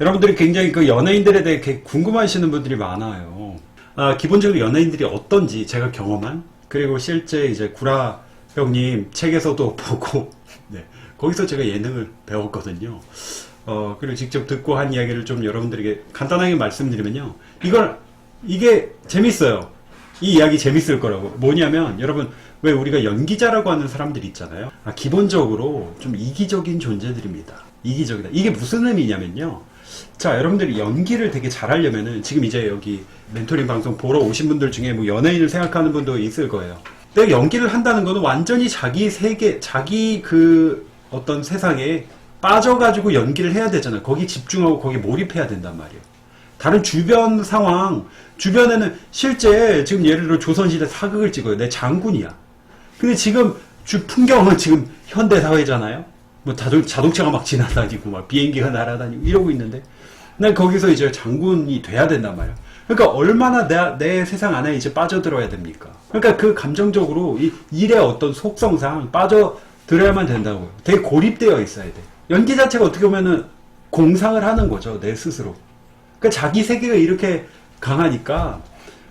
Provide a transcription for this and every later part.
여러분들이 굉장히 그 연예인들에 대해 궁금하시는 분들이 많아요. 아, 기본적으로 연예인들이 어떤지 제가 경험한 그리고 실제 이제 구라 형님 책에서도 보고 네, 거기서 제가 예능을 배웠거든요. 어, 그리고 직접 듣고 한 이야기를 좀 여러분들에게 간단하게 말씀드리면요. 이걸 이게 재밌어요. 이 이야기 재밌을 거라고. 뭐냐면 여러분 왜 우리가 연기자라고 하는 사람들이 있잖아요. 아, 기본적으로 좀 이기적인 존재들입니다. 이기적이다. 이게 무슨 의미냐면요. 자, 여러분들이 연기를 되게 잘하려면은 지금 이제 여기 멘토링 방송 보러 오신 분들 중에 뭐 연예인을 생각하는 분도 있을 거예요. 내가 연기를 한다는 거는 완전히 자기 세계, 자기 그 어떤 세상에 빠져가지고 연기를 해야 되잖아요. 거기 집중하고 거기 몰입해야 된단 말이에요. 다른 주변 상황, 주변에는 실제 지금 예를 들어 조선시대 사극을 찍어요. 내 장군이야. 근데 지금 주 풍경은 지금 현대 사회잖아요. 뭐 자동, 자동차가 막 지나다니고 막 비행기가 날아다니고 이러고 있는데 난 거기서 이제 장군이 돼야 된단 말이야. 그러니까 얼마나 내, 내 세상 안에 이제 빠져들어야 됩니까? 그러니까 그 감정적으로 이 일의 어떤 속성상 빠져들어야만 된다고요. 되게 고립되어 있어야 돼. 연기 자체가 어떻게 보면은 공상을 하는 거죠. 내 스스로. 그러니까 자기 세계가 이렇게 강하니까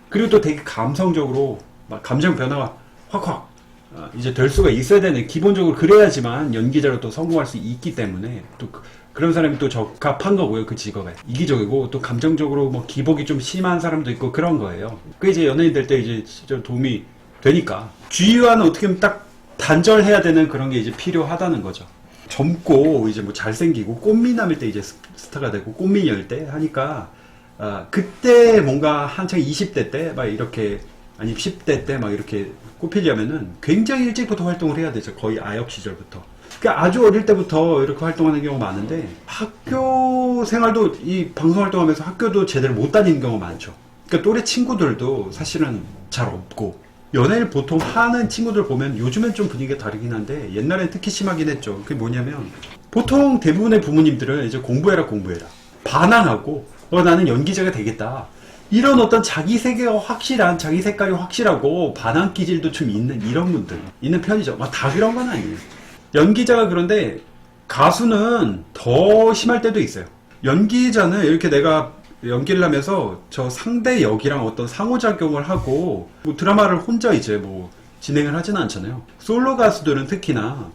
그리고 또 되게 감성적으로 막 감정 변화가 확확 어, 이제 될 수가 있어야 되는 기본적으로 그래야지만 연기자로 또 성공할 수 있기 때문에 또 그, 런 사람이 또 적합한 거고요 그 직업에. 이기적이고 또 감정적으로 뭐 기복이 좀 심한 사람도 있고 그런 거예요. 그 이제 연예인 될 때 이제 진짜 도움이 되니까 주의와는 어떻게 보면 딱 단절해야 되는 그런 게 이제 필요하다는 거죠. 젊고 이제 뭐 잘생기고 꽃미남일 때 이제 스- 스타가 되고 꽃미녀일 때 하니까 아, 그때 뭔가 한창 20대 때 막 이렇게 아니 10대 때 막 이렇게 꼽히려면은 굉장히 일찍부터 활동을 해야 되죠. 거의 아역 시절부터. 그러니까 아주 어릴 때부터 이렇게 활동하는 경우가 많은데 학교 생활도 이 방송 활동하면서 학교도 제대로 못 다니는 경우가 많죠. 그러니까 또래 친구들도 사실은 잘 없고 연애를 보통 하는 친구들 보면 요즘엔 좀 분위기가 다르긴 한데 옛날엔 특히 심하긴 했죠. 그게 뭐냐면 보통 대부분의 부모님들은 이제 공부해라 공부해라 반항하고 어 나는 연기자가 되겠다 이런 어떤 자기 세계가 확실한 자기 색깔이 확실하고 반항 기질도 좀 있는 이런 분들 있는 편이죠. 막다 그런 건 아니에요. 연기자가 그런데 가수는 더 심할 때도 있어요. 연기자는 이렇게 내가 연기를 하면서 저 상대 역이랑 어떤 상호작용을 하고 뭐 드라마를 혼자 이제 뭐 진행을 하지는 않잖아요. 솔로 가수들은 특히나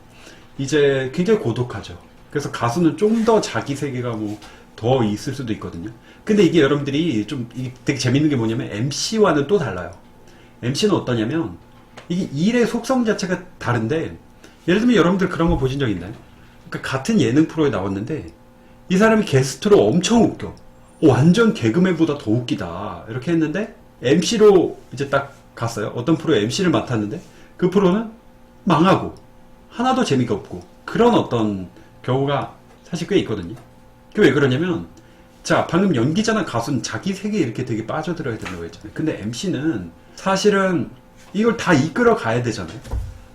이제 굉장히 고독하죠. 그래서 가수는 좀 더 자기 세계가 뭐 더 있을 수도 있거든요. 근데 이게 여러분들이 좀 되게 재밌는 게 뭐냐면 MC와는 또 달라요. MC는 어떠냐면 이게 일의 속성 자체가 다른데 예를 들면 여러분들 그런 거 보신 적 있나요? 그러니까 같은 예능 프로에 나왔는데 이 사람이 게스트로 엄청 웃겨. 어, 완전 개그맨보다 더 웃기다. 이렇게 했는데 MC로 이제 딱 갔어요. 어떤 프로에 MC를 맡았는데 그 프로는 망하고 하나도 재미가 없고 그런 어떤 경우가 사실 꽤 있거든요. 그왜 그러냐면 자 방금 연기자나 가수는 자기 세계에 이렇게 되게 빠져들어야 된다고 했잖아요. 근데 MC는 사실은 이걸 다 이끌어 가야 되잖아요.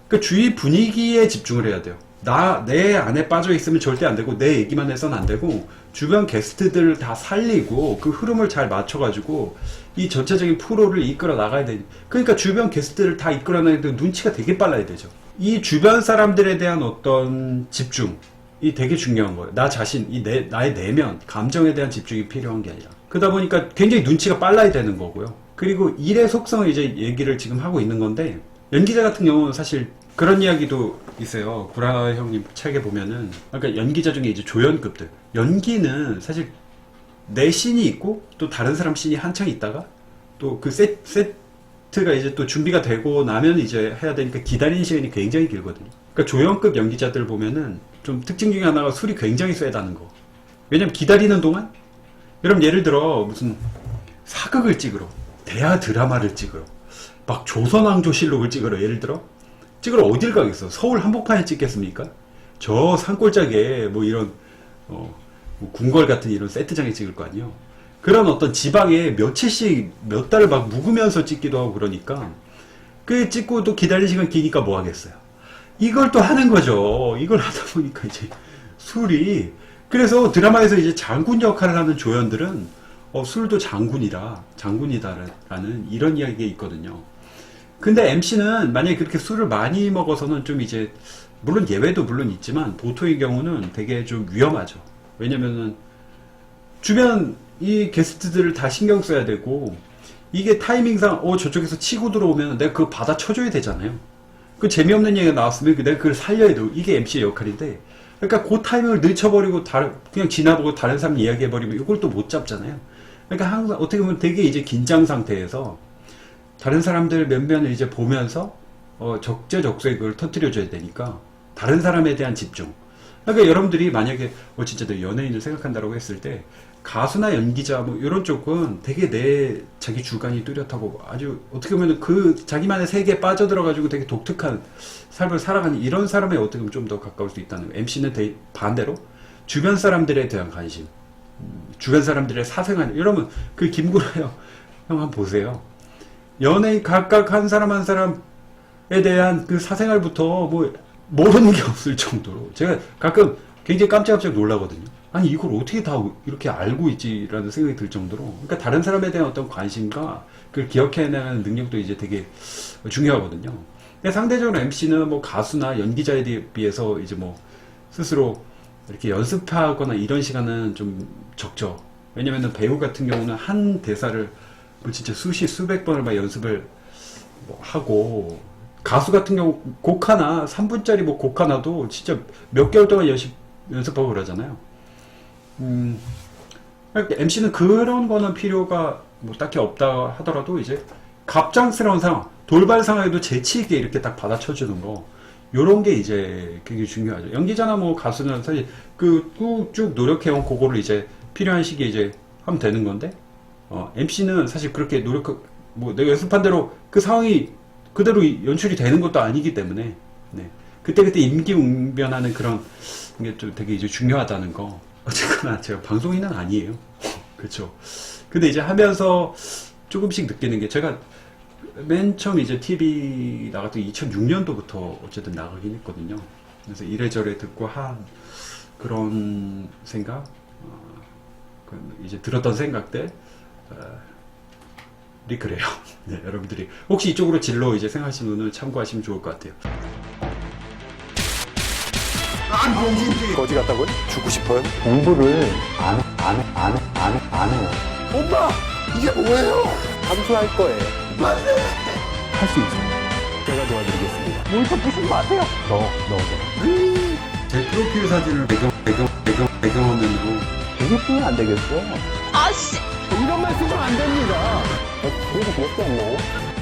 그 주위 분위기에 집중을 해야 돼요. 나, 내 안에 빠져 있으면 절대 안 되고, 내 얘기만 해서는 안 되고, 주변 게스트들을 다 살리고, 그 흐름을 잘 맞춰가지고, 이 전체적인 프로를 이끌어 나가야 돼. 그러니까 주변 게스트를 다 이끌어 나가는데 눈치가 되게 빨라야 되죠. 이 주변 사람들에 대한 어떤 집중, 이 되게 중요한 거예요. 나 자신, 이 내, 나의 내면, 감정에 대한 집중이 필요한 게 아니라. 그러다 보니까 굉장히 눈치가 빨라야 되는 거고요. 그리고 일의 속성을 이제 얘기를 지금 하고 있는 건데, 연기자 같은 경우는 사실 그런 이야기도 있어요. 구라 형님 책에 보면은, 그러니까 연기자 중에 이제 조연급들. 연기는 사실 내 씬이 있고, 또 다른 사람 씬이 한창 있다가, 또그 세트가 이제 또 준비가 되고 나면 이제 해야 되니까 기다리는 시간이 굉장히 길거든요. 그러니까 조연급 연기자들 보면은 좀 특징 중에 하나가 술이 굉장히 쎄다는 거. 왜냐면 기다리는 동안 여러분 예를 들어 무슨 사극을 찍으러 대하 드라마를 찍으러 막 조선왕조실록을 찍으러 예를 들어 찍으러 어딜 가겠어? 서울 한복판에 찍겠습니까? 저 산골짜기에 뭐 이런 어, 뭐 궁궐 같은 이런 세트장에 찍을 거 아니에요. 그런 어떤 지방에 며칠씩 몇 달을 막 묵으면서 찍기도 하고 그러니까 그 찍고 또 기다리는 시간 기니까 뭐 하겠어요. 이걸 또 하는 거죠. 이걸 하다 보니까 이제 술이 그래서 드라마에서 이제 장군 역할을 하는 조연들은 어, 술도 장군이라 장군이다라는 이런 이야기가 있거든요. 근데 MC는 만약에 그렇게 술을 많이 먹어서는 좀 이제 물론 예외도 물론 있지만 보통의 경우는 되게 좀 위험하죠. 왜냐면은 주변 이 게스트들을 다 신경 써야 되고 이게 타이밍상 어 저쪽에서 치고 들어오면 내가 그거 받아 쳐줘야 되잖아요. 그 재미없는 얘기가 나왔으면 내가 그걸 살려야 되고 이게 MC의 역할인데 그러니까 그 타이밍을 늦춰버리고 다른 그냥 지나보고 다른 사람 이야기해버리면 이걸 또 못 잡잖아요. 그러니까 항상 어떻게 보면 되게 이제 긴장 상태에서 다른 사람들 면면을 이제 보면서 어, 적재적소에 그걸 터뜨려줘야 되니까 다른 사람에 대한 집중. 그러니까 여러분들이 만약에 뭐 진짜 내 연예인을 생각한다고 했을 때 가수나 연기자 뭐 이런 쪽은 되게 내 자기 주관이 뚜렷하고 아주 어떻게 보면 그 자기만의 세계에 빠져들어가지고 되게 독특한 삶을 살아가는 이런 사람에 어떻게 보면 좀 더 가까울 수 있다는 거예요. MC는 대, 반대로 주변 사람들에 대한 관심, 음, 주변 사람들의 사생활 이러면 그 김구라 형, 형 한번 보세요. 연예인 각각 한 사람 한 사람에 대한 그 사생활부터 뭐 모르는 게 없을 정도로 제가 가끔 굉장히 깜짝깜짝 놀라거든요. 아니 이걸 어떻게 다 이렇게 알고 있지라는 생각이 들 정도로 그러니까 다른 사람에 대한 어떤 관심과 그걸 기억해내는 능력도 이제 되게 중요하거든요. 근데 상대적으로 MC는 뭐 가수나 연기자에 비해서 이제 뭐 스스로 이렇게 연습하거나 이런 시간은 좀 적죠. 왜냐면은 배우 같은 경우는 한 대사를 뭐 진짜 수십 수백 번을 막 연습을 뭐 하고 가수 같은 경우 곡 하나 3분짜리 뭐 곡 하나도 진짜 몇 개월 동안 연습 연습하고 그러잖아요. 음, MC는 그런 거는 필요가 뭐 딱히 없다 하더라도 이제 갑작스러운 상황, 돌발 상황에도 재치 있게 이렇게 딱 받아쳐주는 거, 요런 게 이제 굉장히 중요하죠. 연기자나 뭐 가수는 사실 그 쭉 노력해온 그거를 이제 필요한 시기에 이제 하면 되는 건데, 어, MC는 사실 그렇게 노력, 뭐 내가 연습한 대로 그 상황이 그대로 연출이 되는 것도 아니기 때문에, 네. 그때그때 임기응변하는 그런 게 좀 되게 이제 중요하다는 거. 어쨌거나 제가 방송인은 아니에요. 그렇죠. 근데 이제 하면서 조금씩 느끼는 게 제가 맨 처음 이제 TV 나갔던 2006년도부터 어쨌든 나가긴 했거든요. 그래서 이래저래 듣고 한 그런 생각, 어, 그 이제 들었던 생각들, 어, 이 그래요. 네, 여러분들이 혹시 이쪽으로 진로 이제 생각하시는 분은 참고하시면 좋을 것 같아요. 거지 같다고요? 죽고 싶어요? 공부를 안, 안, 안, 안, 안 해요. 엄마! 이게 뭐예요? 감수할 거예요. 할수 있어요. 제가 도와드리겠습니다. 뭘 무슨 마세요? 너, 너도. 제 프로필 사진을 배경, 배경, 배경, 배경화면으로 그게 뿐이 안 되겠어. 이런 말 쓰면 안 됩니다. 그래서 그렇지 않나요?